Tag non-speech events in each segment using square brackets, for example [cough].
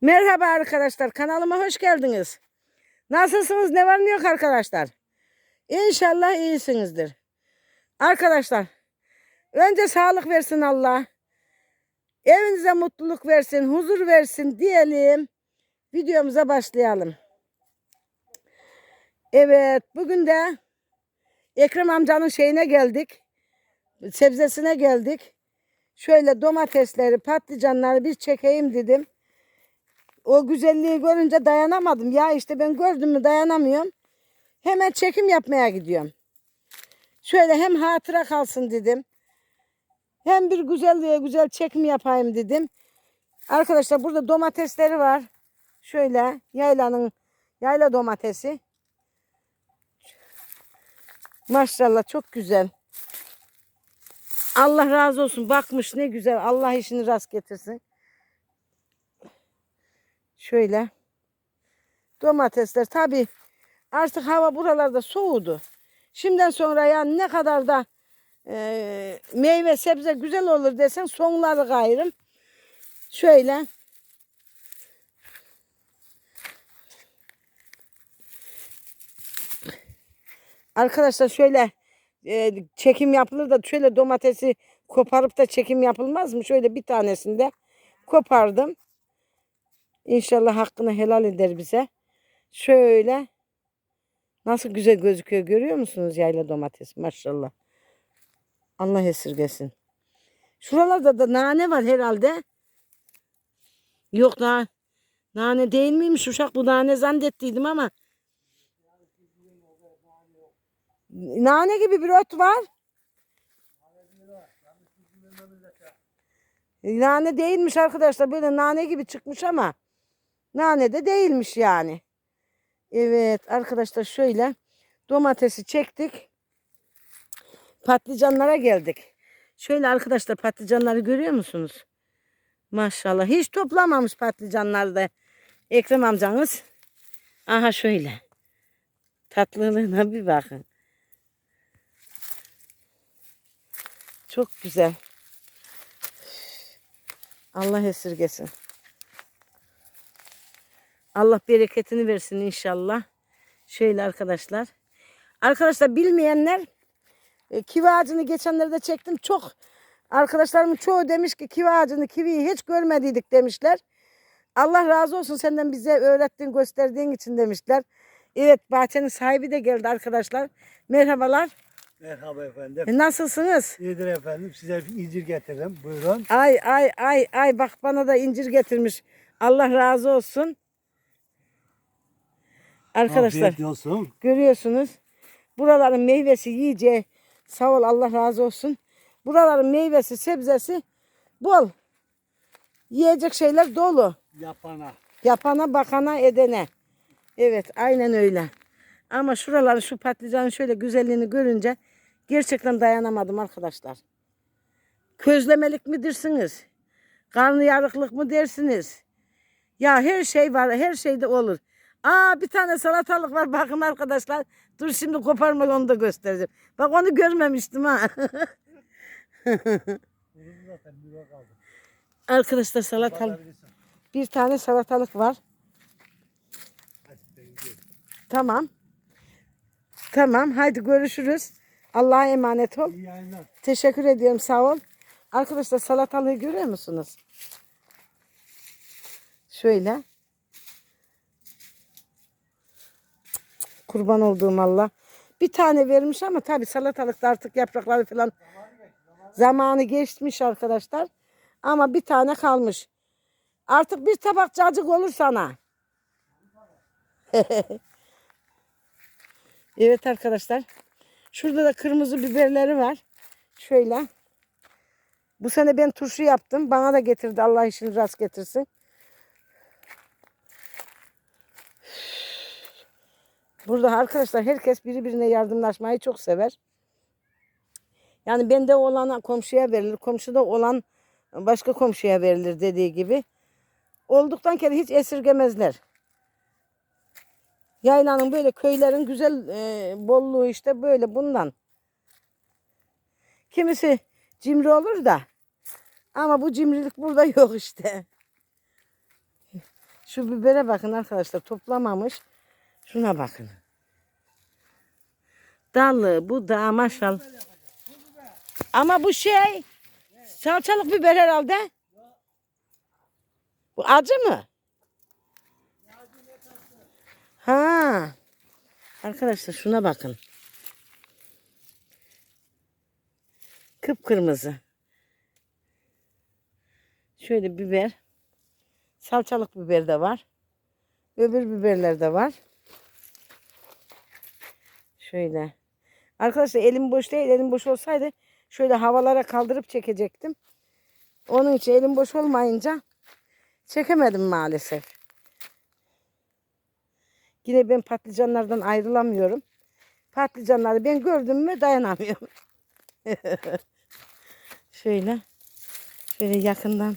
Merhaba arkadaşlar kanalıma hoş geldiniz. Nasılsınız ne var ne yok arkadaşlar. İnşallah iyisinizdir. Arkadaşlar önce sağlık versin Allah. Evinize mutluluk versin, huzur versin diyelim. Videomuza başlayalım. Evet bugün de Ekrem amcanın şeyine geldik. Sebzesine geldik. Şöyle domatesleri, patlıcanları bir çekeyim dedim. O güzelliği görünce dayanamadım. Ya işte ben gördüm mü dayanamıyorum. Hemen çekim yapmaya gidiyorum. Şöyle hem hatıra kalsın dedim. Hem bir güzelliğe güzel çekim yapayım dedim. Arkadaşlar burada domatesleri var. Şöyle yaylanın yayla domatesi. Maşallah çok güzel. Allah razı olsun. Bakmış ne güzel. Allah işini rast getirsin. Şöyle. Domatesler tabi artık hava buralarda soğudu. Şimdiden sonra yani ne kadar da e, meyve sebze güzel olur desen sonları gayrım. Şöyle. Arkadaşlar şöyle e, çekim yapılır da şöyle domatesi koparıp da çekim yapılmaz mı? Şöyle bir tanesinde kopardım. İnşallah hakkını helal eder bize. Şöyle nasıl güzel gözüküyor görüyor musunuz yayla domates maşallah. Allah esirgesin. Şuralarda da nane var herhalde. Yok daha nane değil miymiş uşak bu nane zannettiydim ama. Nane gibi bir ot var. Nane değilmiş arkadaşlar böyle nane gibi çıkmış ama. Nane de değilmiş yani. Evet arkadaşlar şöyle domatesi çektik. Patlıcanlara geldik. Şöyle arkadaşlar patlıcanları görüyor musunuz? Maşallah hiç toplamamış patlıcanları da Ekrem amcanız. Aha şöyle. Tatlılığına bir bakın. Çok güzel. Allah esirgesin. Allah bereketini versin inşallah. Şöyle arkadaşlar. Arkadaşlar bilmeyenler e, kivi ağacını geçenlerde çektim. Çok arkadaşlarımın çoğu demiş ki kivi ağacını kiviyi hiç görmediydik demişler. Allah razı olsun senden bize öğrettiğin gösterdiğin için demişler. Evet bahçenin sahibi de geldi arkadaşlar. Merhabalar. Merhaba efendim. E, Nasılsınız? İyidir efendim. Size bir incir getirdim. Buyurun. Ay ay ay ay bak bana da incir getirmiş. Allah razı olsun. Arkadaşlar Afiyet olsun. görüyorsunuz. Buraların meyvesi iyice sağ ol Allah razı olsun. Buraların meyvesi sebzesi bol. Yiyecek şeyler dolu. Yapana. Yapana bakana edene. Evet aynen öyle. Ama şuraların şu patlıcanın şöyle güzelliğini görünce gerçekten dayanamadım arkadaşlar. Közlemelik mi dersiniz? Karnı yarıklık mı dersiniz? Ya her şey var, her şeyde olur. Aa bir tane salatalık var bakın arkadaşlar. Dur şimdi koparma onu da göstereceğim. Bak onu görmemiştim ha. [laughs] arkadaşlar salatalık. Bir tane salatalık var. Tamam. Tamam. Haydi görüşürüz. Allah'a emanet ol. Teşekkür ediyorum. Sağ ol. Arkadaşlar salatalığı görüyor musunuz? Şöyle. Kurban olduğum Allah. Bir tane vermiş ama tabii salatalıkta artık yaprakları falan zamanı geçmiş arkadaşlar. Ama bir tane kalmış. Artık bir tabak cacık olur sana. [laughs] evet arkadaşlar. Şurada da kırmızı biberleri var. Şöyle. Bu sene ben turşu yaptım. Bana da getirdi. Allah işini rast getirsin. Burada arkadaşlar herkes birbirine yardımlaşmayı çok sever. Yani bende olana komşuya verilir. Komşuda olan başka komşuya verilir dediği gibi. Olduktan kere hiç esirgemezler. Yaylanın böyle köylerin güzel e, bolluğu işte böyle bundan. Kimisi cimri olur da ama bu cimrilik burada [laughs] yok işte. Şu bibere bakın arkadaşlar toplamamış. Şuna bakın. Dalı bu da maşallah. Ama bu şey salçalık biber herhalde. Bu acı mı? Ha. Arkadaşlar şuna bakın. Kıpkırmızı. Şöyle biber. Salçalık biber de var. Öbür biberler de var. Şöyle. Arkadaşlar elim boş değil. Elim boş olsaydı şöyle havalara kaldırıp çekecektim. Onun için elim boş olmayınca çekemedim maalesef. Yine ben patlıcanlardan ayrılamıyorum. Patlıcanları ben gördüm mü dayanamıyorum. [laughs] şöyle. Şöyle yakından.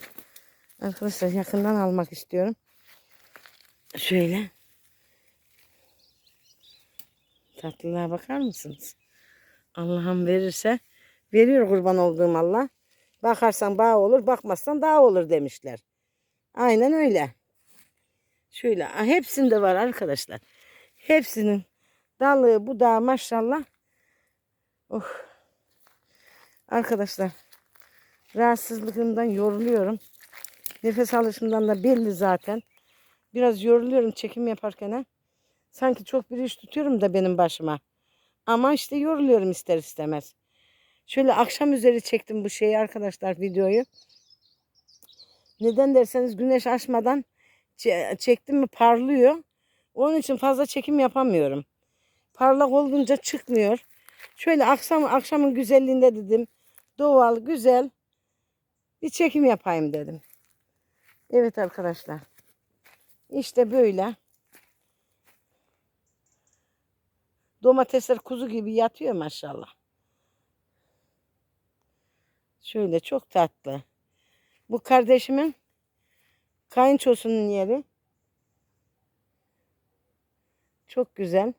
Arkadaşlar yakından almak istiyorum. Şöyle. Tatlılığa bakar mısınız? Allah'ım verirse veriyor kurban olduğum Allah. Bakarsan bağ olur, bakmazsan dağ olur demişler. Aynen öyle. Şöyle hepsinde var arkadaşlar. Hepsinin dalı, budağı maşallah. Oh. Arkadaşlar rahatsızlığımdan yoruluyorum. Nefes alışımdan da belli zaten. Biraz yoruluyorum çekim yaparken. ha. Sanki çok bir iş tutuyorum da benim başıma. Ama işte yoruluyorum ister istemez. Şöyle akşam üzeri çektim bu şeyi arkadaşlar videoyu. Neden derseniz güneş açmadan çe- çektim mi parlıyor. Onun için fazla çekim yapamıyorum. Parlak olunca çıkmıyor. Şöyle akşam akşamın güzelliğinde dedim. Doğal, güzel bir çekim yapayım dedim. Evet arkadaşlar. İşte böyle. Domatesler kuzu gibi yatıyor maşallah. Şöyle çok tatlı. Bu kardeşimin kayınçosunun yeri. Çok güzel.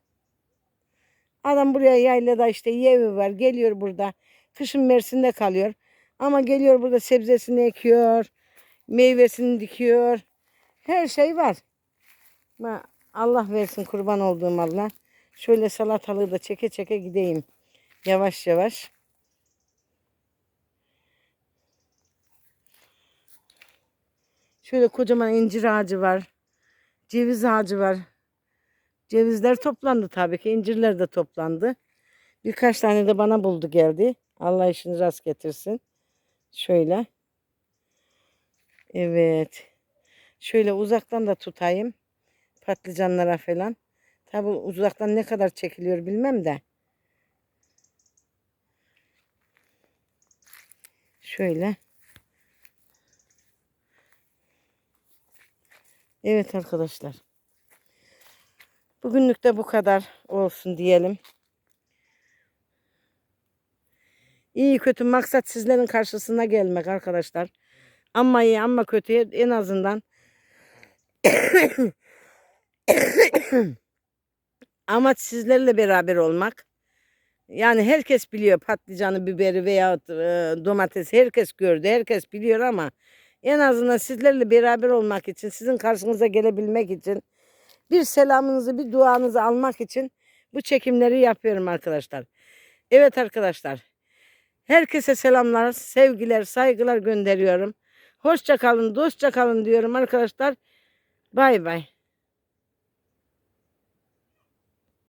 Adam buraya yaylada işte evi var. Geliyor burada. Kışın Mersin'de kalıyor. Ama geliyor burada sebzesini ekiyor. Meyvesini dikiyor. Her şey var. Allah versin kurban olduğum Allah. Şöyle salatalığı da çeke çeke gideyim. Yavaş yavaş. Şöyle kocaman incir ağacı var. Ceviz ağacı var. Cevizler toplandı tabii ki. incirler de toplandı. Birkaç tane de bana buldu geldi. Allah işini rast getirsin. Şöyle. Evet. Şöyle uzaktan da tutayım. Patlıcanlara falan. Tabi uzaktan ne kadar çekiliyor bilmem de. Şöyle. Evet arkadaşlar. Bugünlük de bu kadar olsun diyelim. İyi kötü maksat sizlerin karşısına gelmek arkadaşlar. Ama iyi ama kötüye en azından [coughs] [coughs] amaç sizlerle beraber olmak. Yani herkes biliyor patlıcanı, biberi veya domates herkes gördü, herkes biliyor ama en azından sizlerle beraber olmak için, sizin karşınıza gelebilmek için, bir selamınızı, bir duanızı almak için bu çekimleri yapıyorum arkadaşlar. Evet arkadaşlar. Herkese selamlar, sevgiler, saygılar gönderiyorum. Hoşça kalın, dostça kalın diyorum arkadaşlar. Bay bay.